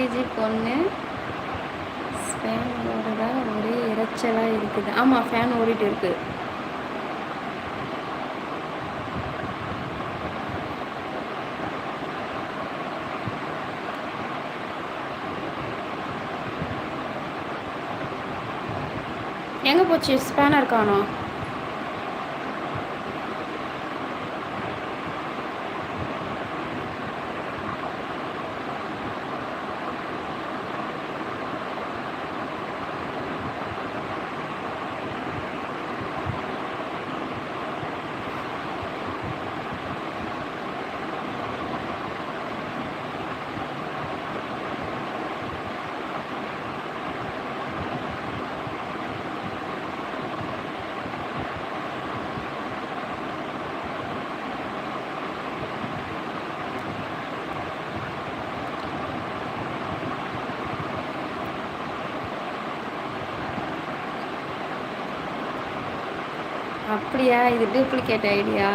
LKG பொண்ணு. Fan ஓடுதா ஒரே இறைச்சலாக இருக்குது. ஆமாம் ஃபேன் ஓடிட்டு இருக்கு. எங்கே போச்சு? ஸ்பேனர் காணும் அப்படியா? இது டூப்ளிகேட் ஐடியா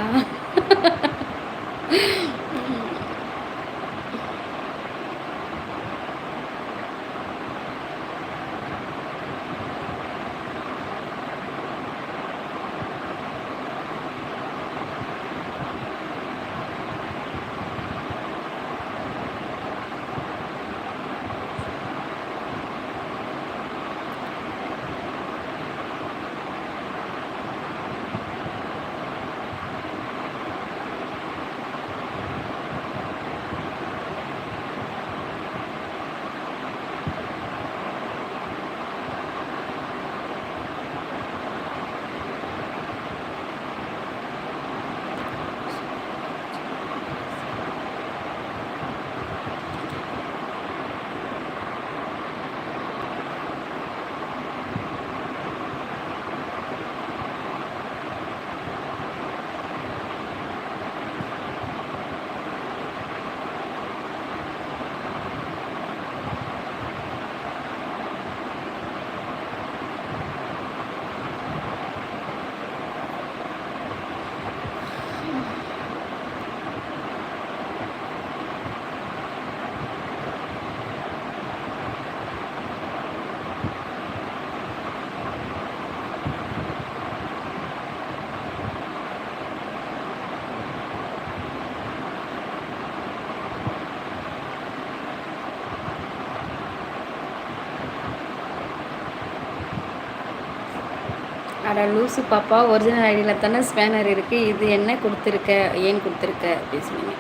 அட லூசு பாப்பா ஒரிஜினல் ஐடியில் தானே ஸ்பேனர் இருக்குது இது என்ன கொடுத்துருக்க? ஏன் கொடுத்துருக்க? அப்படின்னு சொன்னீங்க.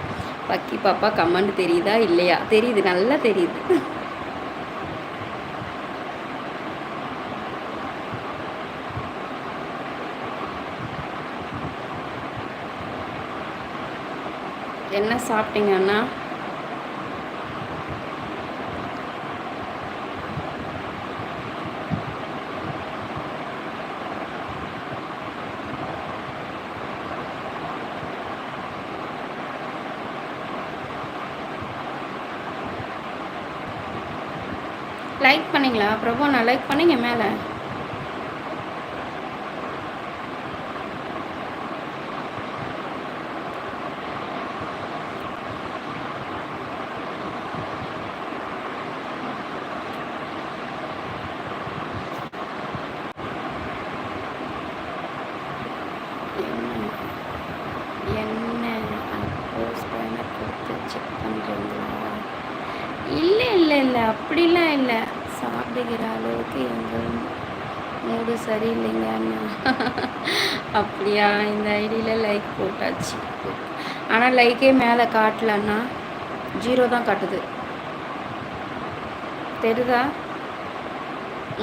பக்கி பாப்பா கமெண்ட் தெரியுதா? இல்லையா? தெரியுது நல்லா தெரியுது. என்ன சாப்பிட்டீங்கன்னா லைக் பண்ணீங்களா? பிரபு நான் லைக் பண்ணீங்க மேலே என்ன அப்போஸ் பேனர் கொடுத்து செக் பண்ணுறீங்களா இல்லை இல்லை இல்லை அப்படிலாம் இல்லை சாப்பிடுகிற அளவுக்கு எங்கள் மூடு சரியில்லைங்க அண்ணா அப்படியா இந்த ஐடியில் லைக் போட்டாச்சு. ஆனால் லைக்கே மேலே காட்டலன்னா ஜீரோ தான் காட்டுது. தெரியுதா?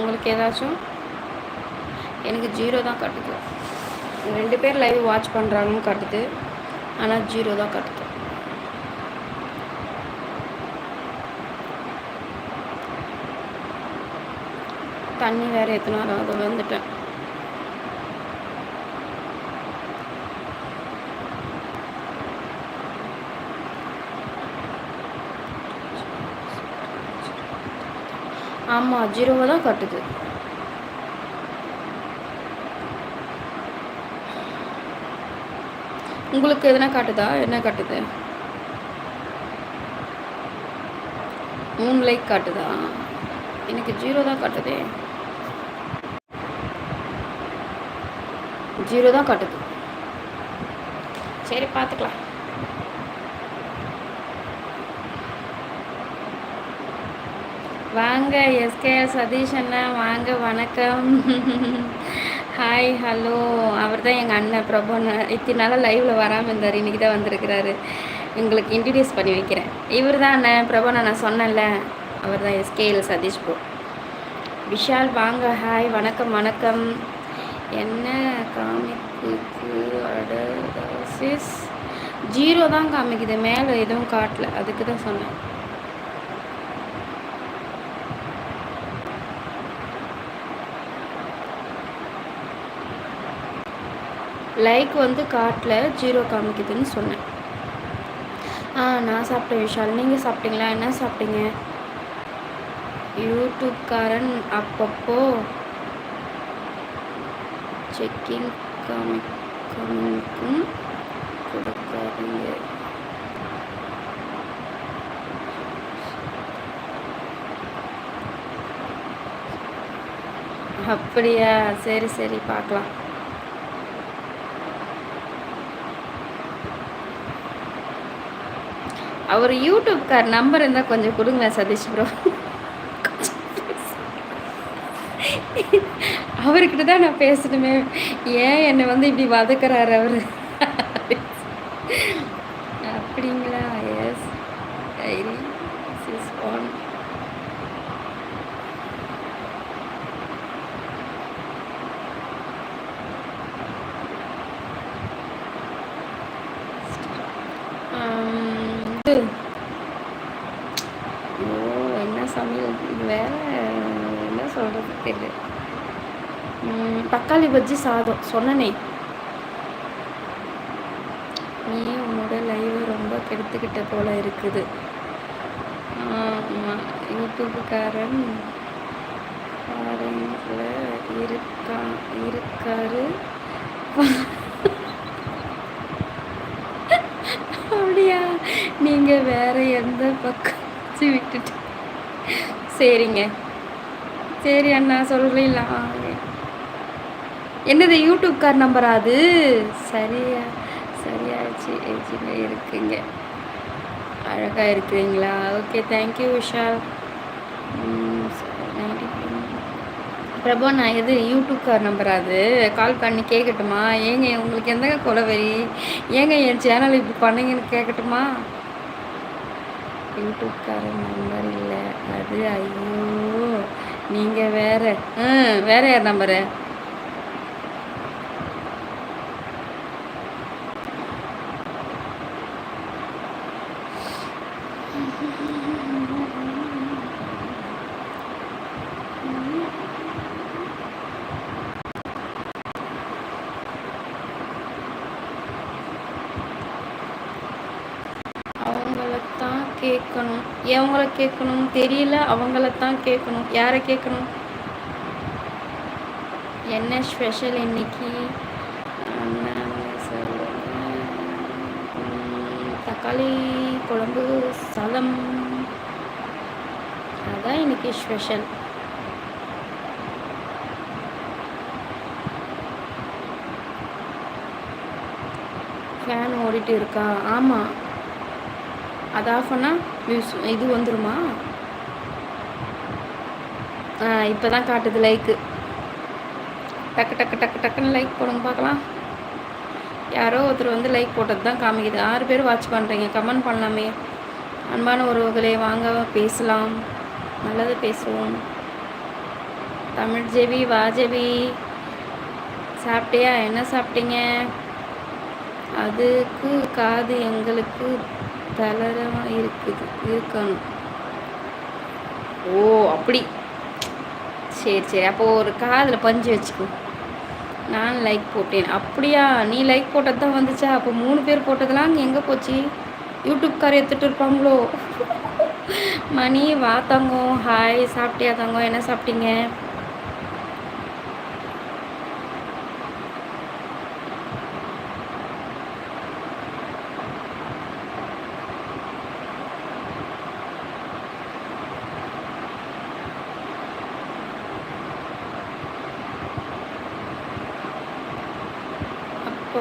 உங்களுக்கு ஏதாச்சும்? எனக்கு ஜீரோ தான் காட்டுது. ரெண்டு பேர் லைவ் வாட்ச் பண்ணுறாங்கன்னு காட்டுது. ஆனால் ஜீரோ தான் காட்டுது. தண்ணி வேறு எத்தனை அது வந்துட்டேன். ஆமாம் ஜீரோவை தான் காட்டுது. உங்களுக்கு எதனா காட்டுதா? என்ன காட்டுது? மூணு லைக் காட்டுதா? எனக்கு ஜீரோ தான் காட்டுதே. ஜீரோ தான் காட்டுது. சரி பார்த்துக்கலாம். வாங்க எஸ்கே சதீஷ் அண்ணா வாங்க வணக்கம். ஹாய் ஹலோ அவர் தான் எங்கள் அண்ணன் பிரபு இத்தனை நாளாக லைவில் வராமல் இருந்தார் இன்றைக்கி தான் வந்திருக்கிறாரு. எங்களுக்கு இன்ட்ரடியூஸ் பண்ணி வைக்கிறேன். இவர் தான் அண்ணன் பிரபு நான் சொன்னேன்ல. அவர் தான் எஸ்கேஎல் சதீஷ் போ விஷால் வாங்க ஹாய் வணக்கம் வணக்கம். என்ன காமிக்குது? அடசிஸ் ஜீரோ தான் காமிக்குது மேலே எதுவும் காட்டல. அதுக்கு தான் சொன்னேன். லைக் வந்து காட்டில் ஜீரோ காமிக்குதுன்னு சொன்னேன். ஆ நான் சாப்பிட்டேன் விஷால். நீங்கள் சாப்பிட்டீங்களா? என்ன சாப்பிட்டீங்க? யூடியூப்காரன் அப்பப்போ செக்கிங் காமிக்கும் கொடுக்காதீங்க. அப்படியா? சரி சரி பார்க்கலாம். அவர் யூடியூப்கார் நம்பர் இருந்தால் கொஞ்சம் கொடுங்களேன் சதீஷ் ப்ரோ அவர்கிட்ட தான் நான் பேசணுமே. ஏன் என்னை வந்து இப்படி வதக்குறாரு அவர் அப்படிங்களா எஸ் ஐரி சிஸ் ஒன் சமையல் இது வேற என்ன சொல்கிறது தெரியல. தக்காளி பஜ்ஜி சாதம். சொன்னனே நீ உன்னோட லைவ் ரொம்ப கெடுத்துக்கிட்ட போல இருக்குது? ஆமாம் யூடியூப்புக்காரன் ஃபாரின்ல இருக்கா இருக்காரு. அப்படியா? நீங்கள் வேற எந்த பக்கம் விட்டுட்டு சரிங்க. சரி அண்ணா சொல்கிறீங்களா என்னது யூடியூப் கார் நம்பரா அது? சரியா சரியாச்சு ஏஜில் இருக்குங்க. அழகாக இருக்கிறீங்களா ஓகே தேங்க்யூ விஷால். பிரபு நான் எது யூடியூப் கார் நம்பர் அது? கால் பண்ணி கேட்கட்டுமா ஏங்க உங்களுக்கு எந்த கொலவெறி? ஏங்க என் சேனல் இப்படி பண்ணுங்கன்னு கேட்கட்டுமா யூடியூப்காரன் நம்பர் இல்லை. அது ஐயோ. நீங்கள் வேறு. ஆ வேறு யார் நம்பரு அவங்களத்தான் கேட்கணும் எவங்கள கேட்கணும்? தெரியல அவங்களத்தான் கேட்கணும். யாரை கேட்கணும்? என்ன ஸ்பெஷல் இன்னைக்கு? தக்காளி குழம்பு சலம் அதான் இன்னைக்கு ஸ்பெஷல் ஃபேன் ஓடிட்டு இருக்கா? ஆமாம் அது ஆஃப் பண்ணால் வியூஸ் இது வந்துருமா? ஆ இப்போ தான் காட்டுது லைக்கு டக்கு டக்கு டக்கு டக்குன்னு லைக் போடுங்க பார்க்கலாம். யாரோ ஒருத்தர் வந்து லைக் போட்டது தான் காமிக்குது. ஆறு பேர் வாட்ச் பண்ணுறீங்க கமெண்ட் பண்ணலாமே. அன்பான உறவுகளே வாங்க பேசலாம். நல்லது பேசுவோம். தமிழ் ஜெவி வா சாப்பிட்டியா? என்ன சாப்பிட்டீங்க? அதுக்கு காது எங்களுக்கு தளரமாக இருக்குது. இருக்கணும். ஓ அப்படி. சரி சரி. அப்போது ஒரு காதில் பஞ்சு வச்சுக்கோ. நான் லைக் போட்டேன். அப்படியா? நீ லைக் போட்டது தான் வந்துச்சா? அப்போ மூணு பேர் போட்டதெல்லாம் அங்கே எங்கே போச்சு? யூடியூப்கார் எடுத்துகிட்டு இருப்பாங்களோ? மணி வா தங்கம். ஹாய் சாப்பிட்டியா தங்கம்? என்ன சாப்பிட்டீங்க அப்போ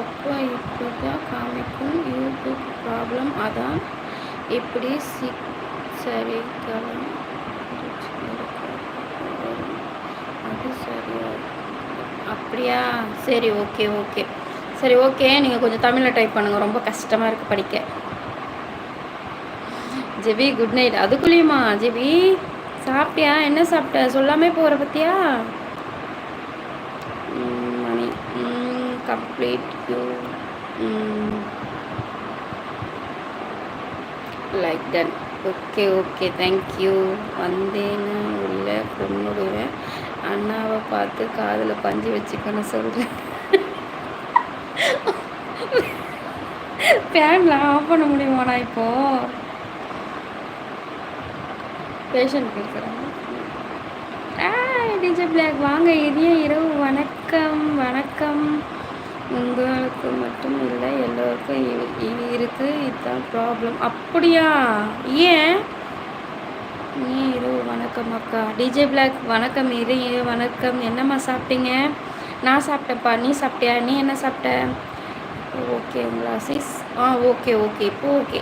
இப்போ தான் காமிக்கும் யூடியூப் ப்ராப்ளம் அதான் இப்படி சி சரிக்கலாம் அது சரியா அப்படியா சரி ஓகே ஓகே சரி ஓகே நீங்கள் கொஞ்சம் தமிழில் டைப் பண்ணுங்கள் ரொம்ப கஷ்டமாக இருக்குது படிக்க. ஜெபி குட் நைட் அதுக்குள்ளேயுமா ஜெபி? சாப்பிட்டியா? என்ன சாப்பிட்ட? சொல்லாமே போகிற பற்றியா Mani. Complete you like done okay okay thank you வந்தேன்னு உள்ள பொண்ணுடுவேன் அண்ணாவை பார்த்து காதில் பஞ்சு வச்சுக்கணும் சொல்கிறேன் ஃபேன்லாம் ஆஃப் பண்ண முடியுமாண்ணா இப்போது பேஷண்ட் பேசுகிறேன் டிஜே பிளாக் வாங்க. இனிய இரவு. வணக்கம் வணக்கம். உங்களுக்கு மட்டும் இல்லை எல்லோருக்கும் இருக்குது இதுதான் ப்ராப்ளம் அப்படியா? ஏன்? நீ இரவு. வணக்கம் அக்கா. டிஜே பிளாக் வணக்கம். இரு வணக்கம். என்னம்மா சாப்பிட்டீங்க? நான் சாப்பிட்டேப்பா நீ சாப்பிட்டியா? நீ என்ன சாப்பிட்ட? ஓகேங்களா சிஸ் ஆ ஓகே ஓகே இப்போ ஓகே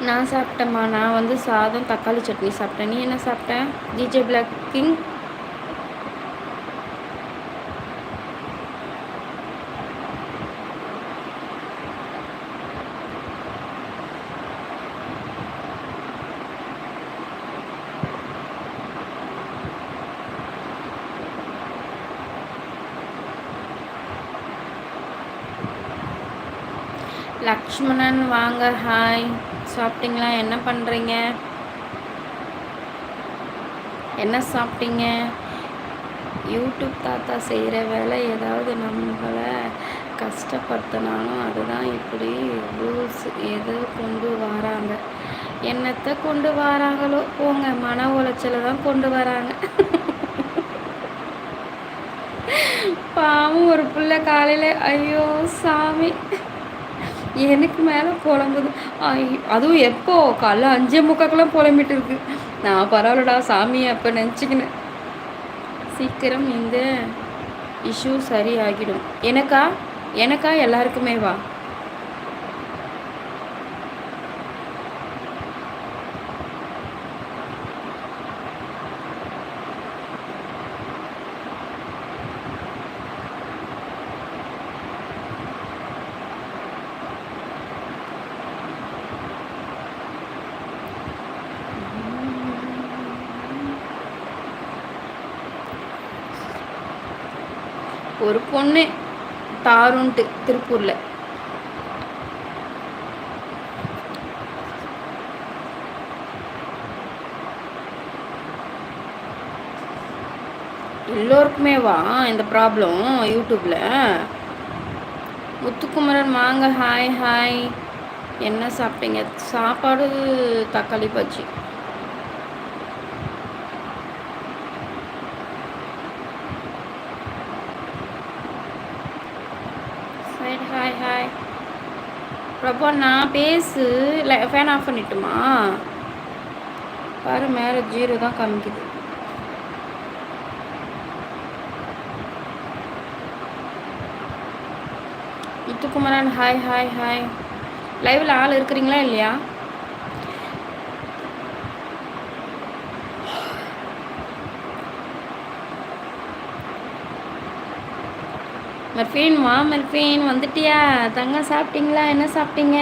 நான் சாப்பிட்டேம்மா நான் வந்து சாதம் தக்காளி சட்னி சாப்பிட்டேன். நீ என்ன சாப்பிட்ட? டிஜே பிளாக் கிங் லக்ஷ்மணன் வாங்க ஹாய் சாப்பிட்டீங்களா? என்ன பண்ணுறீங்க என்ன சாப்பிட்டீங்க? யூடியூப் தாத்தா செய்கிற வேலை ஏதாவது நம்மளை கஷ்டப்படுத்தினாலும் அதுதான் இப்படி ரூல்ஸ் எது கொண்டு வராங்க. என்னத்தை கொண்டு வராங்களோ? போங்க மன உளைச்சலை தான் கொண்டு வராங்க. பாவம் ஒரு பிள்ளை காலையில் ஐயோ சாமி. எனக்கு மேலே புலம்புது அதுவும் எப்போ? காலைல அஞ்சே முக்காக்கெல்லாம் புலம்பிட்டு இருக்கு நான் பரவாயில்லடா சாமி அப்போ நினச்சிக்கினேன் சீக்கிரம் இந்த இஷ்யூ சரி ஆகிடும் எனக்கா? எனக்கா? எல்லாருக்குமே வா ஒரு பொண்ணு தாருன்ட்டு திருப்பூரில். எல்லோருக்குமே வா இந்த ப்ராப்ளம் யூடியூப்பில் முத்துக்குமரன் வாங்க ஹாய் ஹாய். என்ன சாப்பிட்டீங்க? சாப்பாடு தக்காளி பஜ்ஜி ஹாய் ஹாய் பிரபா நான் பேசு. இல்லை ஃபேன் ஆஃப் பண்ணிட்டுமா? பாரு மேலே ஜீரோ தான் காமிக்குது. முத்துக்குமரன் ஹாய் ஹாய் ஹாய் லைவில் ஆள் இருக்கிறீங்களா இல்லையா? மெர்ஃபீன் வா மெர்ஃபீன் வந்துட்டியா? தங்கம் சாப்பிட்டீங்களா? என்ன சாப்பிட்டீங்க?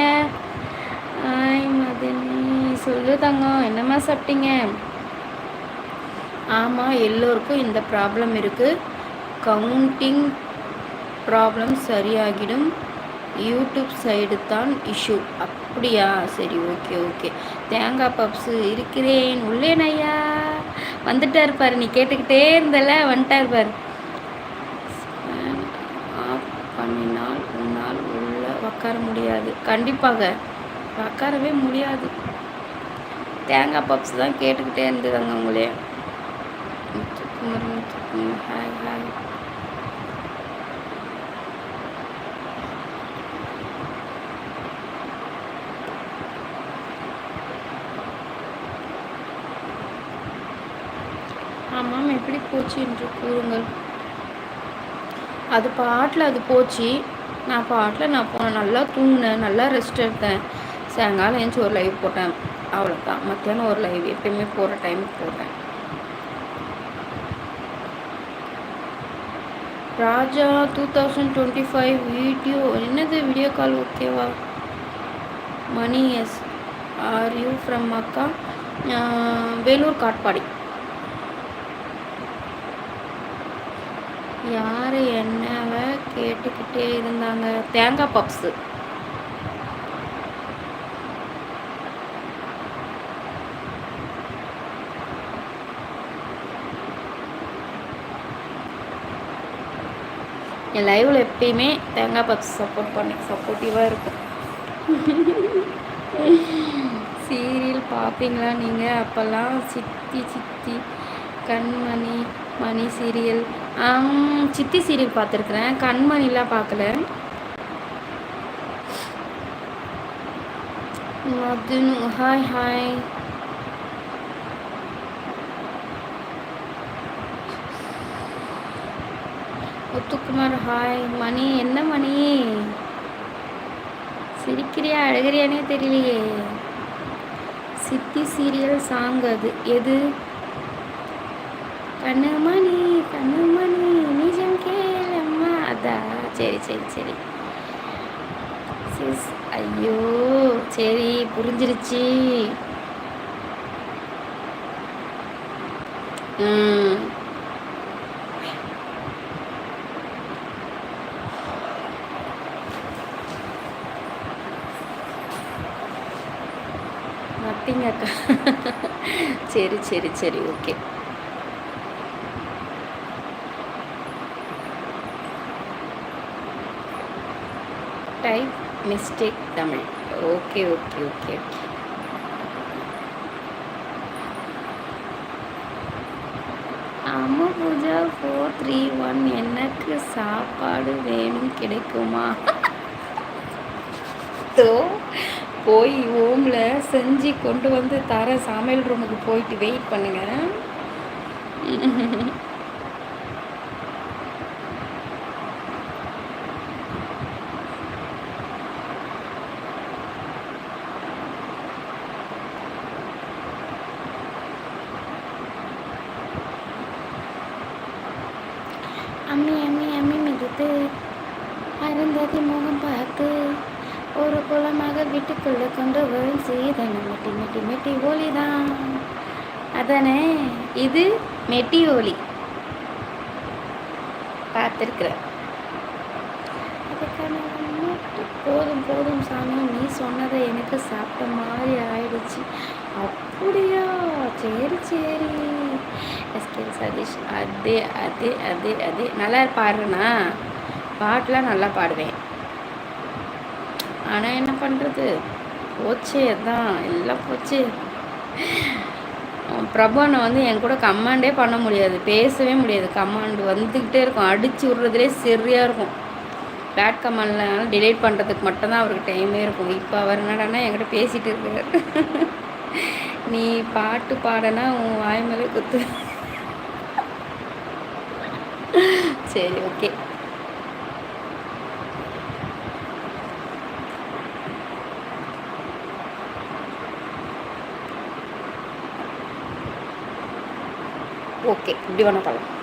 ஆய் மதினி சொல்லு தங்கம் என்னம்மா சாப்பிட்டீங்க? ஆமாம் எல்லோருக்கும் இந்த ப்ராப்ளம் இருக்குது கவுண்டிங் ப்ராப்ளம் சரியாகிடும். யூடியூப் சைடு தான் இஷ்யூ அப்படியா? சரி ஓகே ஓகே தேங்காய் பப்ஸு இருக்கிறேன். உள்ளேன் ஐயா. வந்துட்டார் பாரு நீ கேட்டுக்கிட்டே இருந்தல வந்துட்டார் பாரு பண்ணினால் உன்னால் உட்கார முடியாது. கண்டிப்பாக. உட்காரவே முடியாது. தேங்காய் பப்ஸ் தான் கேட்டுக்கிட்டே இருந்ததாங்க உங்களே ஹாய் ஹாய் ஆமாம் எப்படி போச்சு என்று கூறுங்கள். அது பாட்டில் அது போச்சு. நான் பாட்டில் நான் போனேன் நல்லா தூங்கினேன் நல்லா ரெஸ்ட் எடுத்தேன். சாயங்காலம் எழுந்துச்சி ஒரு லைவ் போட்டேன். அவ்வளோதான் மத்தியானம் ஒரு லைவ் எப்பயுமே போகிற டைமுக்கு போட்டேன் Raja two thousand twenty five video என்னது வீடியோ கால் ஓகேவா Mani yes are you from அக்கா வேலூர் காட்பாடி. யார் என்ன கேட்டுக்கிட்டே இருந்தாங்க. தேங்காய் பப்ஸு. என் லைவில் எப்பயுமே தேங்காய் பப்ஸ் சப்போர்ட் பண்ணி சப்போர்ட்டிவாக இருக்கும் சீரியல் பார்ப்பீங்களா நீங்கள் அப்போல்லாம் சித்தி சித்தி கண்மணி மணி சீரியல். சித்தி சீரியல் பார்த்துருக்குறேன். கண்மணிலாம் பார்க்கல. மதுனு hi hi Muthukumar hi Mani என்ன மணி? சிரிக்கிறியா அழுகிறியானே தெரியலையே. சித்தி சீரியல் சாங் அது. எது? கண்ணு மணி கண்ணு கேளம்மா அதான் சரி சரி சரி சிஸ் ஐயோ சரி புரிஞ்சிருச்சு ம் நத்திங் அக்கா சரி சரி சரி okay type mistake Tamil okay okay okay okay ஆமாம் பூஜா ஃபோர் த்ரீ ஒன் எனக்கு சாப்பாடு வேணும் கிடைக்குமா? தோ போய் ஓமில் செஞ்சு கொண்டு வந்து தர சமையல் ரூமுக்கு போயிட்டு வெயிட் பண்ணுங்கள் அம்மி அம்மி பார்த்து அருந்ததி முகம் பார்த்து ஒரு குளமாக வீட்டுக்குள்ளே கொண்டு வரும் சீதனை மெட்டி மெட்டி மெட்டி ஒலி தான் அதானே இது மெட்டி ஓலி பார்த்துருக்குறேன் அதுக்கான போதும் போதும் சாமி நீ சொன்னதை எனக்கு சாப்பிட்ட மாதிரி ஆயிடுச்சு. அப்படியா? சரி சரி. எஸ்கே சதீஷ் அதே அதே அதே அதே. நல்லா பாடுறேண்ணா பாட்டெலாம் நல்லா பாடுவேன். ஆனால் என்ன பண்ணுறது போச்சு அதான். எல்லாம் போச்சு. பிரபனை வந்து என் கூட கமாண்டே பண்ண முடியாது. பேசவே முடியாது. கமாண்டு வந்துக்கிட்டே இருக்கும். அடித்து விடுறதுலே சரியாக இருக்கும். பேட் கமாண்ட்னால டிலேட் பண்ணுறதுக்கு மட்டும்தான் அவருக்கு டைமே இருக்கும். இப்போ அவர் என்னடானா என்கிட்ட பேசிகிட்டு இருக்கார். நீ பாட்டு பாடனா உன் வாய் மேலே குத்து. சரி ஓகே ஓகே இப்படி வேணா பண்ணலாம்.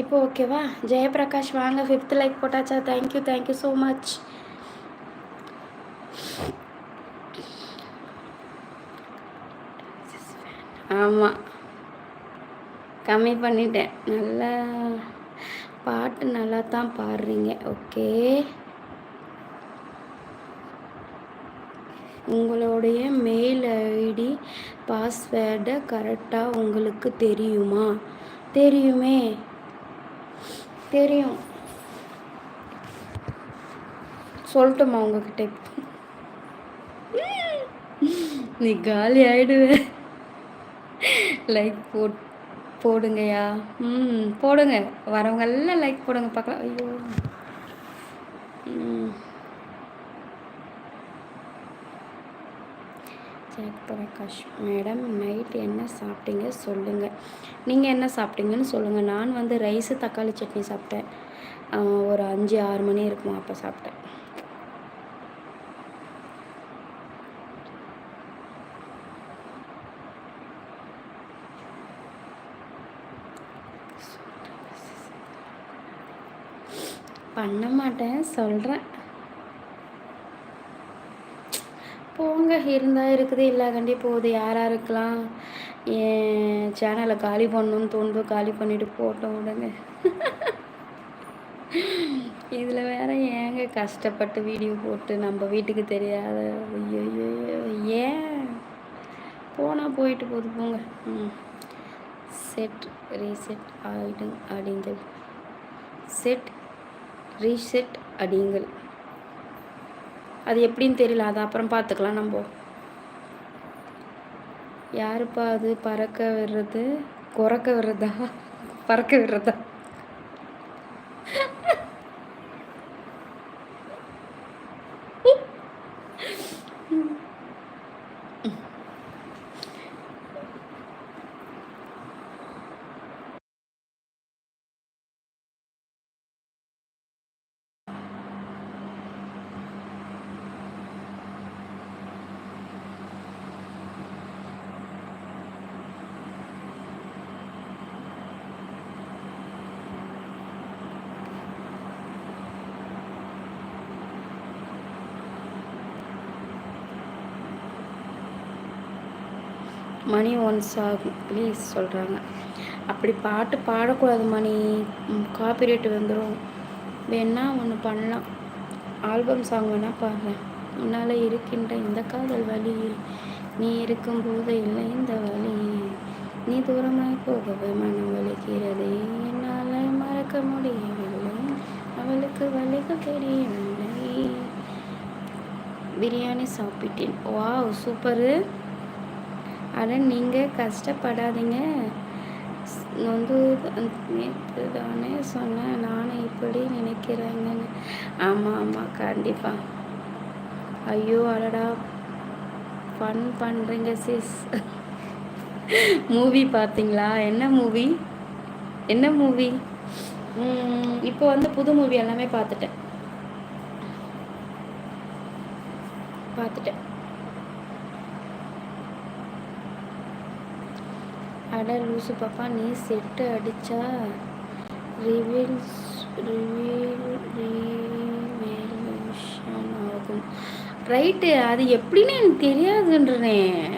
இப்போ ஓகேவா? ஜெயபிரகாஷ் வாங்க ஃபிஃப்த் லைக் போட்டாச்சா? Thank you thank you so much ஆமாம் கம்மி பண்ணிட்டேன். நல்லா பாட்டு நல்லா தான் பாடுறீங்க. ஓகே. உங்களுடைய மெயில் ஐடி பாஸ்வேர்டை கரெக்டாக உங்களுக்கு தெரியுமா? தெரியுமே. தெரியும். சொல்லட்டுமா உங்ககிட்ட நீ காலி ஆயிடுவேன் லைக் போட் போடுங்கய்யா. ம் போடுங்க. வரவங்கெல்லாம் லைக் போடுங்க பார்க்கலாம். ஐயோ. ம். கேட்க போகிறேன் கஷ் மேடம் நைட் என்ன சாப்பிட்டீங்க சொல்லுங்கள் நீங்கள் என்ன சாப்பிட்டீங்கன்னு சொல்லுங்கள் நான் வந்து ரைஸு தக்காளி சட்னி சாப்பிட்டேன். ஒரு அஞ்சு ஆறு மணி இருக்குமா அப்போ சாப்பிட்டேன். பண்ண மாட்டேன் சொல்கிறேன் போங்க இருந்தால் இருக்குது. இல்லா கண்டி போகுது. யாராக இருக்கலாம். என் சேனலை காலி பண்ணணும்னு தோணுதோ காலி பண்ணிவிட்டு போட்டோம் விடுங்க. இதில் வேற ஏங்க கஷ்டப்பட்டு வீடியோ போட்டு நம்ம வீட்டுக்கு தெரியாத? ஐயோ ஏன்? போனால் போயிட்டு போகுது. போங்க. ம். செட் ரீசெட் ஆகிடும் அப்படிங்கள் செட் ரீசெட் அப்படிங்கள் அது எப்படின்னு தெரியல அது அப்புறம் பார்த்துக்கலாம் நம்ம. யாருப்பா அது? பறக்க விடுறது? குறக்க விடுறதா? பறக்க விடுறதா? மணி ஒன்ஸ் ஆகும் ப்ளீஸ் சொல்கிறாங்க அப்படி பாட்டு பாடக்கூடாது மணி. காப்பிரைட் வந்துடும் வேணா ஒன்று பண்ணலாம்? ஆல்பம் சாங் வேணால் பாடுறேன். உன்னால் இருக்கின்ற இந்த காதல் வழி நீ இருக்கும்போது இல்லை இந்த வழி நீ தூரமாக போகவே மனம் வலிக்கிறது. என்னால் மறக்க முடியவில்லை. அவளுக்கு வழிகள் தெரியவில்லை. பிரியாணி சாப்பிட்டேன். வா சூப்பரு அட நீங்கள் கஷ்டப்படாதீங்க. வந்து நேற்று தானே சொன்னேன் நானும் இப்படி நினைக்கிறேங்கன்னு. ஆமாம் ஆமாம் கண்டிப்பாக ஐயோ அடடா. ஃபன் பண்ணுறீங்க சிஸ் மூவி பார்த்தீங்களா? என்ன மூவி என்ன மூவி இப்போ வந்து புது மூவி எல்லாமே பார்த்துட்டேன். பார்த்துட்டேன். அட லூசு பாப்பா நீ செட்டு அடிச்சா ரிவீல்ஸ் ரிவீல் ரிவேல்யூஷன் ஆகும். ரைட்டு அது எப்படின்னு எனக்கு தெரியாதுன்றேன்.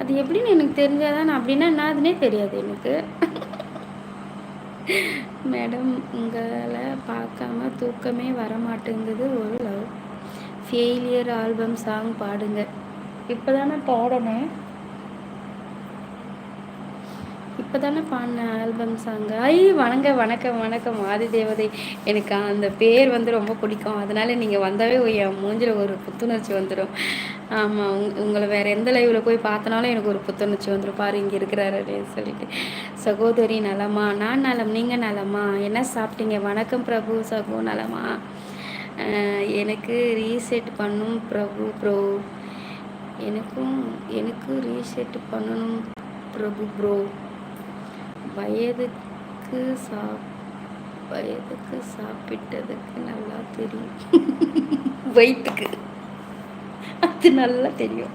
அது எப்படின்னு எனக்கு தெரிஞ்சாதான் அப்படின்னா என்னதுன்னே தெரியாது எனக்கு. மேடம் உங்களை பார்க்காம தூக்கமே வர மாட்டேங்குது ஒரு லவ் ஃபெயிலியர் ஆல்பம் சாங் பாடுங்க. இப்போ தானே பாடணும். இப்போ தானே பாடின ஆல்பம் சாங் ஐ வணங்க வணக்கம் வணக்கம் ஆதி தேவதை எனக்கு அந்த பேர் வந்து ரொம்ப பிடிக்கும். அதனால் நீங்கள் வந்தாவே என் மூஞ்சில் ஒரு புத்துணர்ச்சி வந்துடும் ஆமாம் உங் உங்களை வேறு எந்த லைவில் போய் பார்த்தனாலும் எனக்கு ஒரு புத்துணர்ச்சி வந்துடும் பாரு இங்கே இருக்கிறாரு அப்படின்னு சொல்லிட்டு. சகோதரி நலமா? நான் நலம் நீங்கள் நலமா? என்ன சாப்பிட்டீங்க? வணக்கம் பிரபு. சகோ நலமா? எனக்கு ரீசெட் பண்ணும் பிரபு ப்ரோ எனக்கும் எனக்கு ரீசெட் பண்ணணும் பிரபு ப்ரோ வயதுக்கு சா வயதுக்கு சாப்பிட்டதுக்கு நல்லா தெரியும். வயிற்றுக்கு அது நல்லா தெரியும்.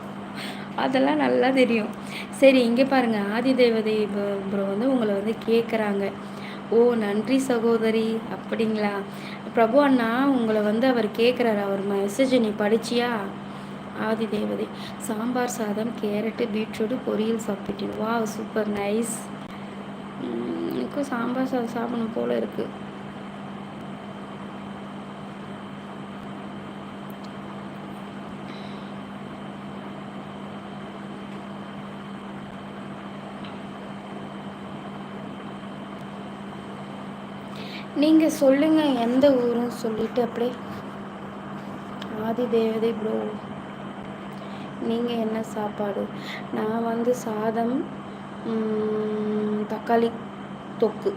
அதெல்லாம் நல்லா தெரியும். சரி இங்கே பாருங்கள் ஆதி தேவதை ப்ரோ வந்து உங்களை வந்து கேட்குறாங்க ஓ நன்றி சகோதரி. அப்படிங்களா? பிரபு அண்ணா உங்களை வந்து அவர் கேட்குறாரு அவர் மெசேஜ் நீ படிச்சியா? ஆதி தேவதை சாம்பார் சாதம் கேரட்டு பீட்ரூட்டு பொரியல் சாப்பிட்டேன். வா சூப்பர் நைஸ் எனக்கும் சாம்பார் சாதம் சாப்பிடணும் போல் இருக்குது நீங்கள் சொல்லுங்கள் எந்த ஊருன்னு சொல்லிட்டு அப்படியே. ஆதி தேவதை ப்ரோ நீங்கள் என்ன சாப்பாடு? நான் வந்து சாதம் தக்காளி தொக்கு.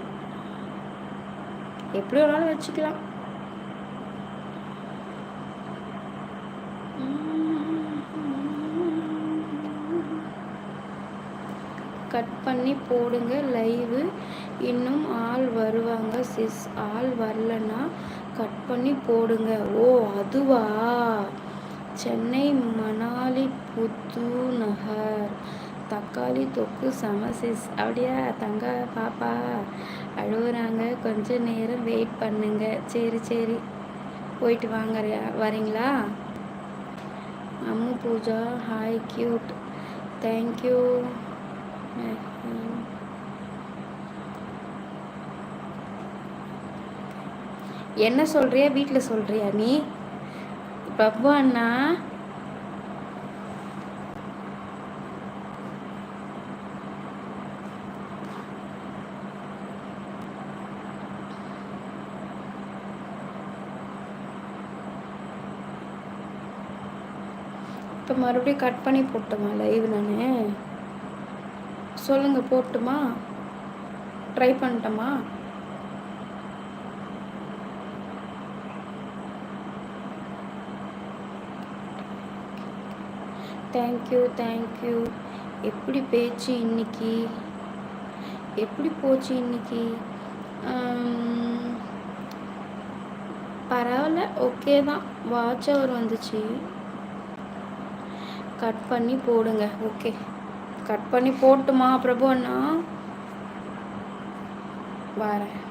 எப்படி வேணாலும் வச்சுக்கலாம். கட் பண்ணி போடுங்க லைவு இன்னும் ஆள் வருவாங்க சிஸ் ஆள் வரலன்னா கட் பண்ணி போடுங்க. ஓ அதுவா? சென்னை மணாலி புத்து நகர். தக்காளி தொக்கு சமசிஸ். அப்படியா தங்க பாப்பா? அழுகுறாங்க கொஞ்ச நேரம் வெயிட் பண்ணுங்க. சரி சரி. போயிட்டு வாங்க வரீங்களா? Ammu Pooja hi cute thank you என்ன சொல்றியா? வீட்டில் சொல்றியா நீ? பப்பு அண்ணா இப்போ மறுபடியும் கட் பண்ணி போட்டுமா லைவ் நான்? சொல்லுங்கள் போட்டுமா? ட்ரை பண்ணிட்டோமா? தேங்க்யூ தேங்க்யூ எப்படி பேச்சு இன்னைக்கு? எப்படி போச்சு இன்னைக்கு? பரவாயில்ல ஓகே தான். வாட்ச் அவர் வந்துச்சு. கட் பண்ணி போடுங்க. ஓகே. கட் பண்ணி போட்டுமா பிரபு அண்ணா? வரேன்.